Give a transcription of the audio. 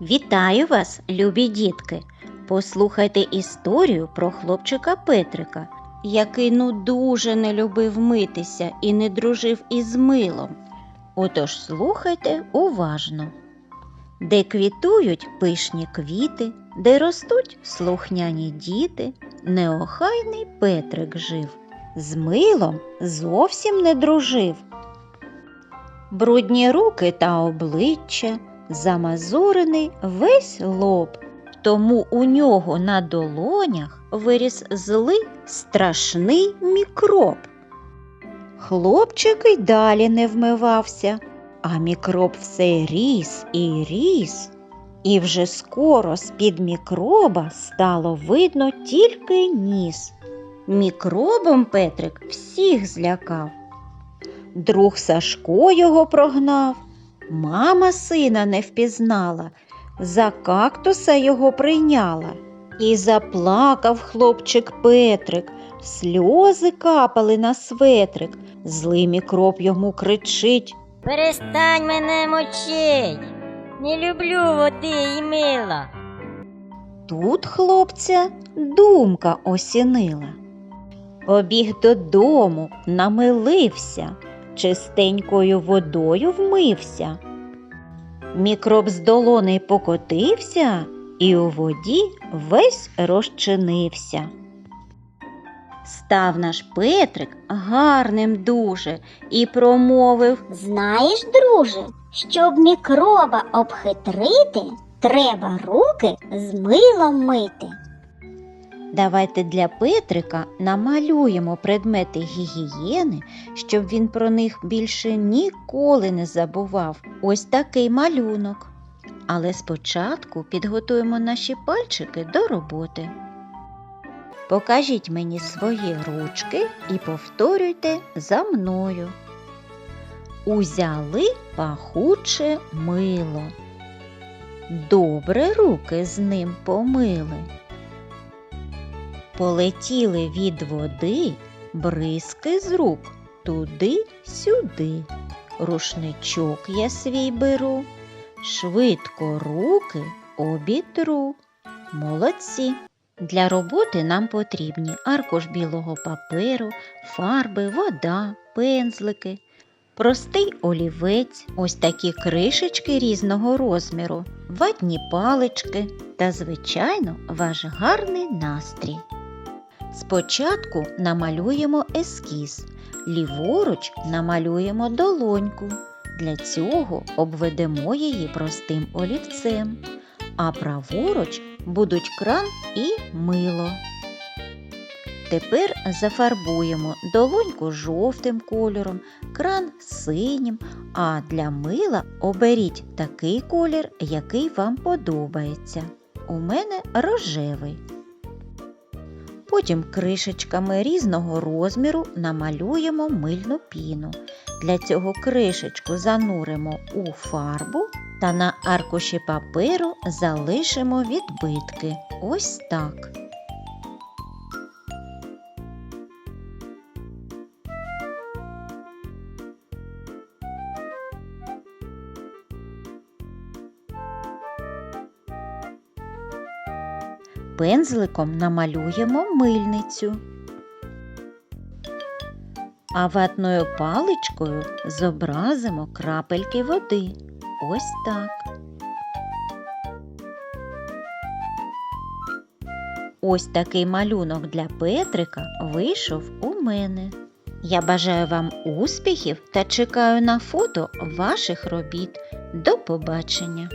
Вітаю вас, любі дітки! Послухайте історію про хлопчика Петрика, який ну дуже не любив митися і не дружив із милом. Отож слухайте уважно. Де квітують пишні квіти, де ростуть слухняні діти, неохайний Петрик жив, з милом зовсім не дружив. Брудні руки та обличчя, замазурений весь лоб, тому у нього на долонях виріс злий страшний мікроб. Хлопчик й далі не вмивався, а мікроб все ріс і ріс. І вже скоро з-під мікроба стало видно тільки ніс. Мікробом Петрик всіх злякав. Друг Сашко його прогнав, мама сина не впізнала, за кактуса його прийняла. І заплакав хлопчик Петрик, сльози капали на светрик, злий мікроб йому кричить. Перестань мене мочить. Не люблю води і мила. Тут хлопця думка осінила. Побіг додому, намилився, чистенькою водою вмився. Мікроб з долони покотився і у воді весь розчинився. Став наш Петрик гарним дуже і промовив Знаєш, друже, щоб мікроба обхитрити, треба руки з милом мити. Давайте для Петрика намалюємо предмети гігієни, щоб він про них більше ніколи не забував. Ось такий малюнок. Але спочатку підготуємо наші пальчики до роботи. Покажіть мені свої ручки і повторюйте за мною. Узяли пахуче мило. Добре руки з ним помили. Полетіли від води бризки з рук туди-сюди. Рушничок я свій беру, швидко руки обітру. Молодці. Для роботи нам потрібні аркуш білого паперу, фарби, вода, пензлики, простий олівець, ось такі кришечки різного розміру, ватні палички та, звичайно, ваш гарний настрій. Спочатку намалюємо ескіз, ліворуч намалюємо долоньку. Для цього обведемо її простим олівцем, а праворуч будуть кран і мило. Тепер зафарбуємо долоньку жовтим кольором, кран синім, а для мила оберіть такий колір, який вам подобається. У мене рожевий. Потім кришечками різного розміру намалюємо мильну піну. Для цього кришечку зануримо у фарбу та на аркуші паперу залишимо відбитки. Ось так. Пензликом намалюємо мильницю. А ватною паличкою зобразимо крапельки води. Ось так. Ось такий малюнок для Петрика вийшов у мене. Я бажаю вам успіхів та чекаю на фото ваших робіт. До побачення!